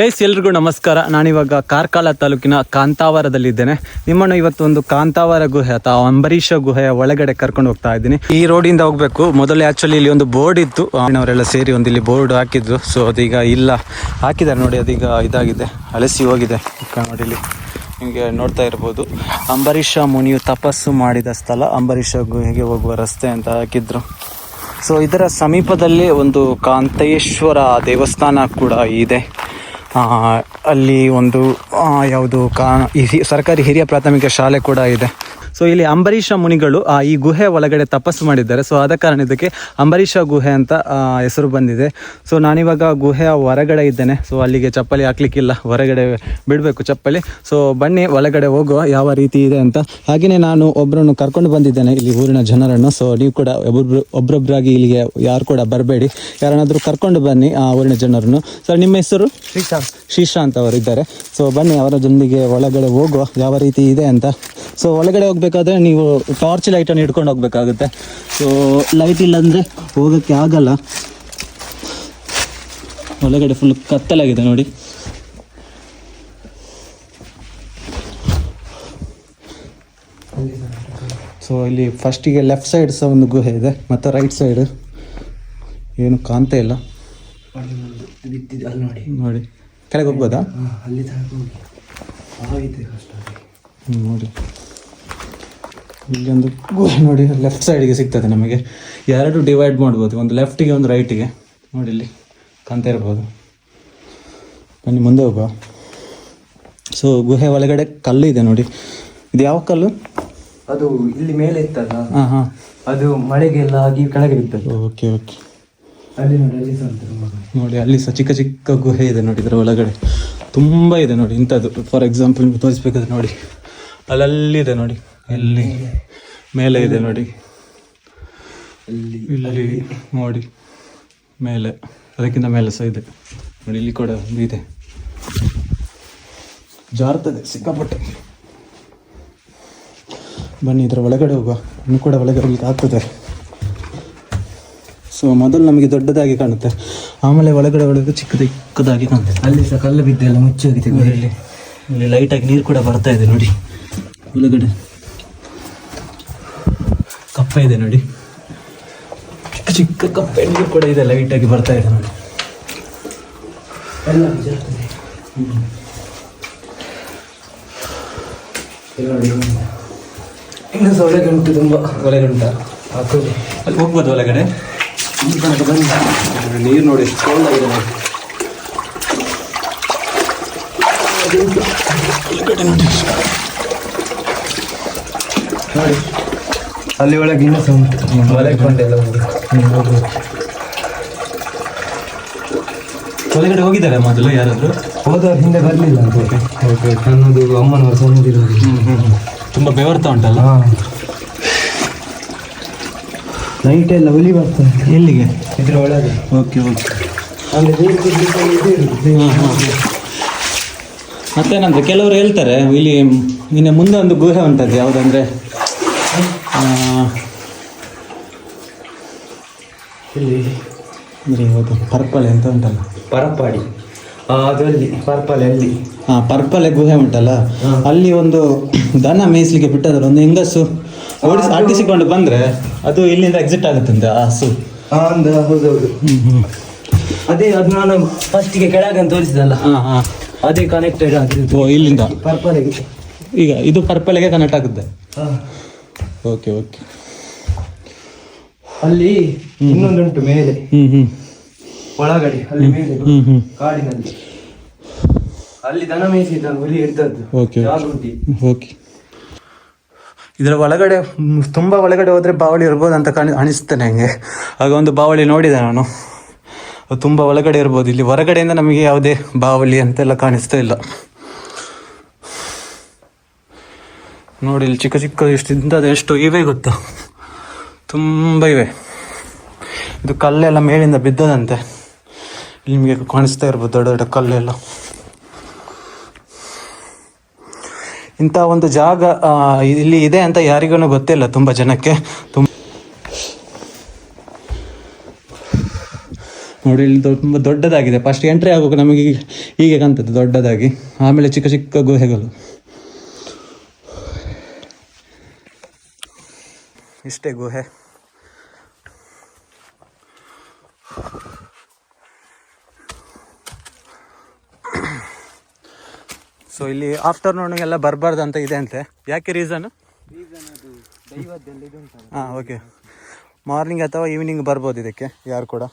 Guys, ಎಲ್ರಿಗೂ ನಮಸ್ಕಾರ. ನಾನಿವಾಗ ಕಾರ್ಕಾಲ ತಾಲೂಕಿನ ಕಾಂತಾವರದಲ್ಲಿದ್ದೇನೆ. ನಿಮ್ಮನ್ನು ಇವತ್ತು ಒಂದು ಕಾಂತಾವರ ಗುಹೆ ಅಥವಾ ಅಂಬರೀಷ ಗುಹೆಯ ಒಳಗಡೆ ಕರ್ಕೊಂಡು ಹೋಗ್ತಾ ಇದ್ದೀನಿ. ಈ ರೋಡಿಂದ ಹೋಗ್ಬೇಕು. ಮೊದಲೇ ಆಕ್ಚುಲಿ ಇಲ್ಲಿ ಒಂದು ಬೋರ್ಡ್ ಇತ್ತು. ಅವರೆಲ್ಲ ಸೇರಿ ಒಂದು ಇಲ್ಲಿ ಬೋರ್ಡ್ ಹಾಕಿದ್ರು. ಸೊ ಅದೀಗ ಇಲ್ಲ. ಹಾಕಿದ್ದಾರೆ ನೋಡಿ, ಅದೀಗ ಇದಾಗಿದೆ. ಅಲಸಿ ಹೋಗಿದೆ. ನೋಡಿ ಇಲ್ಲಿ ನಿಮಗೆ ನೋಡ್ತಾ ಇರ್ಬೋದು. ಅಂಬರೀಷ ಮುನಿಯು ತಪಸ್ಸು ಮಾಡಿದ ಸ್ಥಳ. ಅಂಬರೀಷ ಗುಹೆಗೆ ಹೋಗುವ ರಸ್ತೆ ಅಂತ ಹಾಕಿದ್ರು. ಸೊ ಇದರ ಸಮೀಪದಲ್ಲಿ ಒಂದು ಕಾಂತೇಶ್ವರ ದೇವಸ್ಥಾನ ಕೂಡ ಇದೆ. ಅಲ್ಲಿ ಒಂದು ಯಾವುದು ಕಾ ಸರ್ಕಾರಿ ಹಿರಿಯ ಪ್ರಾಥಮಿಕ ಶಾಲೆ ಕೂಡ ಇದೆ. ಸೊ ಇಲ್ಲಿ ಅಂಬರೀಷ ಮುನಿಗಳು ಆ, ಈ ಗುಹೆ ಒಳಗಡೆ ತಪಸ್ಸು ಮಾಡಿದ್ದಾರೆ. ಸೊ ಆದ ಕಾರಣ ಇದಕ್ಕೆ ಅಂಬರೀಷ ಗುಹೆ ಅಂತ ಹೆಸರು ಬಂದಿದೆ. ಸೊ ನಾನಿವಾಗ ಗುಹೆಯ ಹೊರಗಡೆ ಇದ್ದೇನೆ. ಸೊ ಅಲ್ಲಿಗೆ ಚಪ್ಪಲಿ ಹಾಕ್ಲಿಕ್ಕಿಲ್ಲ. ಹೊರಗಡೆ ಬಿಡಬೇಕು ಚಪ್ಪಲಿ. ಸೊ ಬನ್ನಿ ಒಳಗಡೆ ಹೋಗುವ ಯಾವ ರೀತಿ ಇದೆ ಅಂತ. ಹಾಗೆಯೇ ನಾನು ಒಬ್ಬರನ್ನು ಕರ್ಕೊಂಡು ಬಂದಿದ್ದೇನೆ ಇಲ್ಲಿ ಊರಿನ ಜನರನ್ನು. ಸೊ ನೀವು ಕೂಡ ಒಬ್ಬೊಬ್ರು ಒಬ್ಬರೊಬ್ಬರಾಗಿ ಇಲ್ಲಿಗೆ ಯಾರು ಕೂಡ ಬರಬೇಡಿ. ಯಾರನ್ನಾದರೂ ಕರ್ಕೊಂಡು ಬನ್ನಿ ಆ ಊರಿನ ಜನರನ್ನು. ಸರ್ ನಿಮ್ಮ ಹೆಸರು? ಶ್ರೀಶಾಂತ್. ಶ್ರೀಶಾಂತ್ ಅವರು ಇದ್ದಾರೆ. ಸೊ ಬನ್ನಿ ಅವರ ಜೊತೆಗೆ ಒಳಗಡೆ ಹೋಗುವ ಯಾವ ರೀತಿ ಇದೆ ಅಂತ. ಸೊ ಒಳಗಡೆ ಹೋಗ್ಬೇಕಾದ್ರೆ ನೀವು ಟಾರ್ಚ್ ಲೈಟನ್ನು ಹಿಡ್ಕೊಂಡು ಹೋಗ್ಬೇಕಾಗುತ್ತೆ. ಸೊ ಲೈಟ್ ಇಲ್ಲಾಂದರೆ ಹೋಗೋಕ್ಕೆ ಆಗಲ್ಲ. ಒಳಗಡೆ ಫುಲ್ ಕತ್ತಲಾಗಿದೆ ನೋಡಿ. ಸೊ ಇಲ್ಲಿ ಫಸ್ಟಿಗೆ ಲೆಫ್ಟ್ ಸೈಡ್ ಸಹ ಒಂದು ಗುಹೆ ಇದೆ ಮತ್ತು ರೈಟ್ ಸೈಡ್ ಏನು ಕಾಣ್ತಾ ಇಲ್ಲ. ನೋಡಿ. ನೋಡಿ ಕೆಳಗೆ ಹೋಗ್ಬೋದಾ? ಅಲ್ಲಿ ನೋಡಿ. ಇಲ್ಲೊಂದು ಗುಹೆ ನೋಡಿ ಲೆಫ್ಟ್ ಸೈಡಿಗೆ ಸಿಗ್ತದೆ ನಮಗೆ. ಎರಡು ಡಿವೈಡ್ ಮಾಡ್ಬೋದು ಒಂದು ಲೆಫ್ಟಿಗೆ ಒಂದು ರೈಟಿಗೆ ನೋಡಿ ಇಲ್ಲಿ ಕಾಣ್ತಾ ಇರ್ಬೋದು. ಬನ್ನಿ ಮುಂದೆ ಹೋಗುವ. ಸೊ ಗುಹೆ ಒಳಗಡೆ ಕಲ್ಲು ಇದೆ ನೋಡಿ. ಇದು ಯಾವ ಕಲ್ಲು? ಅದು ಇಲ್ಲಿ ಮೇಲೆ ಇತ್ತಲ್ಲ? ಹಾಂ ಹಾಂ. ಅದು ಮಳೆಗೆಲ್ಲ ಆಗಿ ಕೆಳಗೆ ಬಿದ್ದದ್ದು. ಓಕೆ ಓಕೆ ಅಲ್ಲಿ ನೋಡಿ ಅಲ್ಲಿ ಸಹ ನೋಡಿ ಅಲ್ಲಿ ಸಹ ಚಿಕ್ಕ ಚಿಕ್ಕ ಗುಹೆ ಇದೆ ನೋಡಿ ಇದರ ಒಳಗಡೆ. ತುಂಬ ಇದೆ ನೋಡಿ ಇಂಥದ್ದು. ಫಾರ್ ಎಕ್ಸಾಂಪಲ್ ತೋರಿಸ್ಬೇಕಾದ್ರೆ ನೋಡಿ. ಅಲ್ಲಲ್ಲಿದೆ ನೋಡಿ. ಎಲ್ಲಿ ಮೇಲೆ ಇದೆ ನೋಡಿ. ಇಲ್ಲಿ ನೋಡಿ. ಮೇಲೆ. ಅದಕ್ಕಿಂತ ಮೇಲೆ ಸಹ ಇದೆ. ನೋಡಿ ಇಲ್ಲಿ ಕೂಡ ಒಂದು ಇದೆ. ಜಾರ್ತದೆ ಸಿಕ್ಕಾಪಟ್ಟೆ. ಬನ್ನಿ ಇದರ ಒಳಗಡೆ ಹೋಗುವ. ಇನ್ನು ಕೂಡ ಒಳಗಡೆ ಹೋಗ್ಲಿಕ್ಕೆ ಆಗ್ತದೆ. ಸೊ ಮೊದಲು ನಮಗೆ ದೊಡ್ಡದಾಗಿ ಕಾಣುತ್ತೆ. ಆಮೇಲೆ ಒಳಗಡೆ ಒಳಗೆ ಚಿಕ್ಕ ಚಿಕ್ಕದಾಗಿ ಕಾಣುತ್ತೆ. ಅಲ್ಲಿ ಸಹ ಕಲ್ಲು ಬಿದ್ದೆಲ್ಲ ಮುಚ್ಚಿ ಹೋಗಿದೆ ಇಲ್ಲಿ ಇಲ್ಲಿ ಲೈಟಾಗಿ ನೀರು ಕೂಡ ಬರ್ತಾ ಇದೆ ನೋಡಿ. ಒಳಗಡೆ. ಕಪ್ಪೆ ಇದೆ ನೋಡಿ. ಚಿಕ್ಕ ಚಿಕ್ಕ ಕಪ್ಪೆ ನೀರು ಕೂಡ ಇದೆ ಲೈಟಾಗಿ ಬರ್ತಾ ಇದೆ ನೋಡಿ. ಎಲ್ಲ ಇನ್ನು ಸಹ ಗಂಟು ತುಂಬ. ಒಳಗಡೆ ಉಂಟಾ ಹಾಕೋದು ಅಲ್ಲಿ ಹೋಗ್ಬೋದು ಒಳಗಡೆ? ಬಂದು ನೀರು ನೋಡಿ ಕೋಲ್ಡ್ ಆಗಿದೆ ನೋಡಿ. ನೋಡಿ. ಅಲ್ಲಿ ಒಳಗೆ ಇನ್ನೂ ಸಹ ಉಂಟು ಮಳೆ ಕೊಂಡೆಲ್ಲ ಉಂಟು. ಒಳಗಡೆ ಹೋಗಿದ್ದಾರೆ ಮೊದಲು ಯಾರಾದರೂ? ಹೋದವ್ರು ಹಿಂದೆ ಬರಲಿಲ್ಲ ಅಂತ ಓಕೆ ನನ್ನದು ಅಮ್ಮನವರು ಸಣ್ಣದಿರೋದು ತುಂಬ ಬೆವರ್ತಾ ಉಂಟಲ್ಲ? ನೈಟ್ ಎಲ್ಲ ಹುಲಿ ಬರ್ತದೆ. ಎಲ್ಲಿಗೆ? ಇದ್ರ ಒಳಗೆ. ಓಕೆ ಓಕೆ ಅಲ್ಲಿ. ಮತ್ತೇನಂದ್ರೆ ಕೆಲವರು ಹೇಳ್ತಾರೆ ಇಲ್ಲಿ ಇನ್ನು ಮುಂದೆ ಒಂದು ಗುಹೆ ಉಂಟದು ಯಾವುದಂದ್ರೆ? ಇಲ್ಲಿ ಅಂದರೆ ಇವತ್ತು ಪರ್ಪಲೆ ಎಂತ ಉಂಟಲ್ಲ? ಪರಪಾಡಿ. ಆ, ಅದು ಅಲ್ಲಿ ಪರ್ಪಲ್ ಅಲ್ಲಿ ಹಾಂ ಪರ್ಪಲೆ ಗುಹೆ ಉಂಟಲ್ಲ? ಹಾ. ಅಲ್ಲಿ ಒಂದು ದನ ಮೇಯಿಸ್ಲಿಕ್ಕೆ ಬಿಟ್ಟದ್ರೆ ಒಂದು ಹೆಂಗಸು ಓಡಿಸಿ ಆಟಿಸಿಕೊಂಡು ಬಂದರೆ ಅದು ಇಲ್ಲಿಂದ ಎಕ್ಸಿಟ್ ಆಗುತ್ತಂತೆ ಆ ಹಸು. ಹೌದು ಹೌದೌದು ಅದೇ ಅದು ನಾನು ಫಸ್ಟಿಗೆ ಕೆಳಗೆ ಅಂತ ತೋರಿಸಿದಲ್ಲ ಹಾಂ ಹಾಂ. ಅದೇ ಕನೆಕ್ಟೆಡ್ ಆಗಿರೋದು ಇಲ್ಲಿಂದ. ಪರ್ಪಲ್ಗೆ. ಈಗ ಇದು ಪರ್ಪಲೆಗೆ ಕನೆಕ್ಟ್ ಆಗುತ್ತೆ. ಆ, ಓಕೆ ಓಕೆ ಅಲ್ಲಿ ಇನ್ನೊಂದುಂಟು ಮೇಲೆ. ಹ್ಮ್ ಹ್ಮ್. ಒಳಗಡೆ ಅಲ್ಲಿ ಮೇಲೆ. ಕಾಡಿನಲ್ಲಿ. ಅಲ್ಲಿ ದನ ಮೇಯಿಸಿದ ಹುಲಿ ಇರ್ತದ್ದು ಓಕೆ ಇದರ ಒಳಗಡೆ ತುಂಬ ಒಳಗಡೆ ಹೋದರೆ ಬಾವಳಿ ಇರ್ಬೋದು ಅಂತ ಕಾಣಿ ಅನಿಸುತ್ತೆ ನನಗೆ ಆಗ ಒಂದು ಬಾವಳಿ ನೋಡಿದೆ ನಾನು. ತುಂಬ ಒಳಗಡೆ ಇರ್ಬೋದು. ಇಲ್ಲಿ ಹೊರಗಡೆಯಿಂದ ನಮಗೆ ಯಾವುದೇ ಬಾವಳಿ ಅಂತೆಲ್ಲ ಕಾಣಿಸ್ತಾ ಇಲ್ಲ. ನೋಡಿ, ಇಲ್ಲಿ ಚಿಕ್ಕ ಚಿಕ್ಕ ಇಂಥದ್ದು ಎಷ್ಟು ಇವೆ ಗೊತ್ತು. ತುಂಬ ಇವೆ. ಇದು ಕಲ್ಲೆಲ್ಲ ಮೇಲಿಂದ ಬಿದ್ದದಂತೆ. ನಿಮಗೆ ಕಾಣಿಸ್ತಾ ಇರ್ಬೋದು ದೊಡ್ಡ ದೊಡ್ಡ ಕಲ್ಲೆಲ್ಲ. ಇಂಥ ಒಂದು ಜಾಗ ಇಲ್ಲಿ ಇದೆ ಅಂತ ಯಾರಿಗೂ ಗೊತ್ತಿಲ್ಲ ತುಂಬ ಜನಕ್ಕೆ. ತುಂಬ ನೋಡಿ, ಇಲ್ಲಿ ತುಂಬ ದೊಡ್ಡದಾಗಿದೆ. ಫಸ್ಟ್ ಎಂಟ್ರಿ ಆಗುವಾಗ ನಮಗೆ ಹೀಗೆ ಕಾಣ್ತದೆ ದೊಡ್ಡದಾಗಿ. ಆಮೇಲೆ ಚಿಕ್ಕ ಚಿಕ್ಕ ಗುಹೆಗಳು. ಇಷ್ಟೇ ಗುಹೆ. ಸೊ ಇಲ್ಲಿ ಆಫ್ಟರ್ನೂನ್ಗೆಲ್ಲ ಬರಬಾರ್ದು ಅಂತ ಇದೆ ಅಂತೆ. ಯಾಕೆ ರೀಸನ್ ಹಾಂ ಓಕೆ ಮಾರ್ನಿಂಗ್ ಅಥವಾ ಈವ್ನಿಂಗ್ ಬರ್ಬೋದು ಇದಕ್ಕೆ ಯಾರು ಕೂಡ.